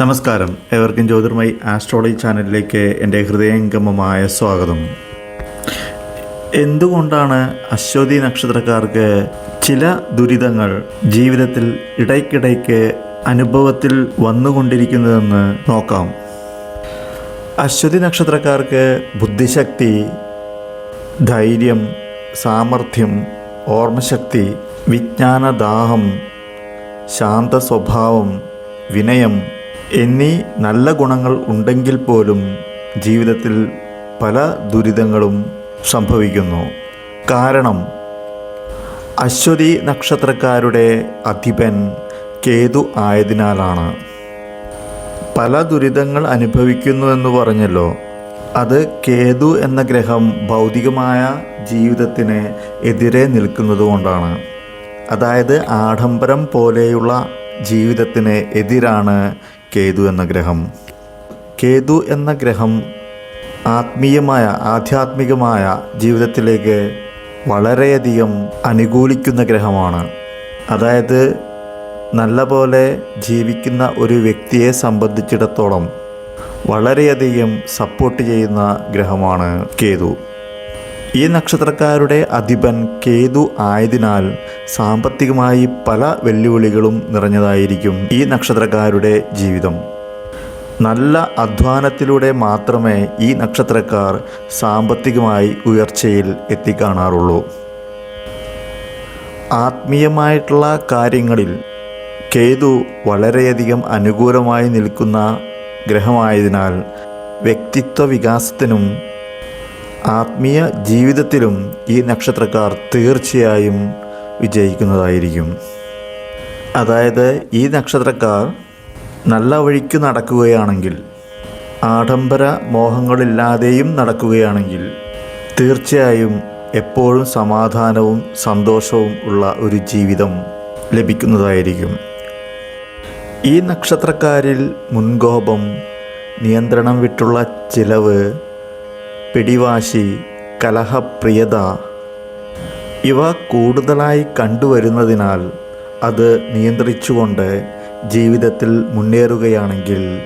നമസ്കാരം. എവർക്കും ജ്യോതിർമയി ആസ്ട്രോളജി ചാനലിലേക്ക് എന്റെ ഹൃദയംഗമമായ സ്വാഗതം. എന്തുകൊണ്ടാണ് അശ്വതി നക്ഷത്രക്കാർക്ക് ചില ദുരിതങ്ങൾ ജീവിതത്തിൽ ഇടയ്ക്കിടയ്ക്ക് അനുഭവത്തിൽ വന്നുകൊണ്ടിരിക്കുന്നതെന്ന് നോക്കാം. അശ്വതി നക്ഷത്രക്കാർക്ക് ബുദ്ധിശക്തി ധൈര്യം സാമർഥ്യം ഓർമ്മശക്തി വിജ്ഞാനദാഹം ശാന്ത സ്വഭാവം വിനയം എന്നീ നല്ല ഗുണങ്ങൾ ഉണ്ടെങ്കിൽ പോലും ജീവിതത്തിൽ പല ദുരിതങ്ങളും സംഭവിക്കുന്നു. കാരണം അശ്വതി നക്ഷത്രക്കാരുടെ അധിപൻ കേതു ആയതിനാലാണ്. പല ദുരിതങ്ങൾ അനുഭവിക്കുന്നു എന്ന് പറഞ്ഞല്ലോ. അത് കേതു എന്ന ഗ്രഹം ഭൗതികമായ ജീവിതത്തിന് എതിരെ നിൽക്കുന്നതുകൊണ്ടാണ് അതായത് ആഡംബരം പോലെയുള്ള ജീവിതത്തിന് എതിരാണ് കേതു എന്ന ഗ്രഹം. കേതു എന്ന ഗ്രഹം ആത്മീയമായ ആധ്യാത്മികമായ ജീവിതത്തിലേക്ക് വളരെയധികം അനുകൂലിക്കുന്ന ഗ്രഹമാണ്. അതായത് നല്ലപോലെ ജീവിക്കുന്ന ഒരു വ്യക്തിയെ സംബന്ധിച്ചിടത്തോളം വളരെയധികം സപ്പോർട്ട് ചെയ്യുന്ന ഗ്രഹമാണ് കേതു. ഈ നക്ഷത്രക്കാരുടെ അധിപൻ കേതു ആയതിനാൽ സാമ്പത്തികമായി പല വെല്ലുവിളികളും നിറഞ്ഞതായിരിക്കും ഈ നക്ഷത്രക്കാരുടെ ജീവിതം. നല്ല അധ്വാനത്തിലൂടെ മാത്രമേ ഈ നക്ഷത്രക്കാർ സാമ്പത്തികമായി ഉയർച്ചയിൽ എത്തിക്കാണാറുള്ളൂ. ആത്മീയമായിട്ടുള്ള കാര്യങ്ങളിൽ കേതു വളരെയധികം അനുകൂലമായി നിൽക്കുന്ന ഗ്രഹമായതിനാൽ വ്യക്തിത്വ വികാസത്തിനും ആത്മീയ ജീവിതത്തിലും ഈ നക്ഷത്രക്കാർ തീർച്ചയായും വിജയിക്കുന്നതായിരിക്കും. അതായത് ഈ നക്ഷത്രക്കാർ നല്ല വഴിക്ക് നടക്കുകയാണെങ്കിൽ ആഡംബര മോഹങ്ങളില്ലാതെയും നടക്കുകയാണെങ്കിൽ തീർച്ചയായും എപ്പോഴും സമാധാനവും സന്തോഷവും ഉള്ള ഒരു ജീവിതം ലഭിക്കുന്നതായിരിക്കും. ഈ നക്ഷത്രക്കാരിൽ മുൻകോപം നിയന്ത്രണം വിട്ടുള്ള ചിലവ് പിടിവാശി കലഹപ്രിയത ഇവ കൂടുതലായി കണ്ടുവരുന്നതിനാൽ അത് നിയന്ത്രിച്ചുകൊണ്ട് ജീവിതത്തിൽ മുന്നേറുകയാണെങ്കിൽ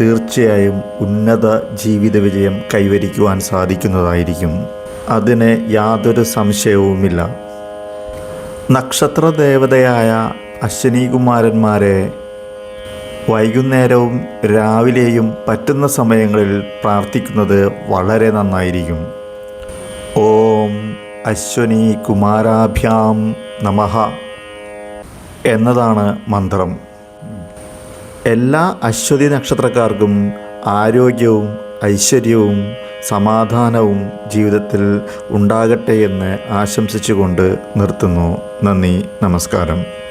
തീർച്ചയായും ഉന്നത ജീവിത വിജയം കൈവരിക്കുവാൻ സാധിക്കുന്നതായിരിക്കും. അതിന് യാതൊരു സംശയവുമില്ല. നക്ഷത്രദേവതയായ അശ്വനീകുമാരന്മാരെ വൈകുന്നേരവും രാവിലെയും പറ്റുന്ന സമയങ്ങളിൽ പ്രാർത്ഥിക്കുന്നത് വളരെ നന്നായിരിക്കും. അശ്വനി കുമാരാഭ്യാം നമഹ എന്നതാണ് മന്ത്രം. എല്ലാ അശ്വതി നക്ഷത്രക്കാർക്കും ആരോഗ്യവും ഐശ്വര്യവും സമാധാനവും ജീവിതത്തിൽ ഉണ്ടാകട്ടെ എന്ന് ആശംസിച്ചുകൊണ്ട് നിർത്തുന്നു. നന്ദി നമസ്കാരം.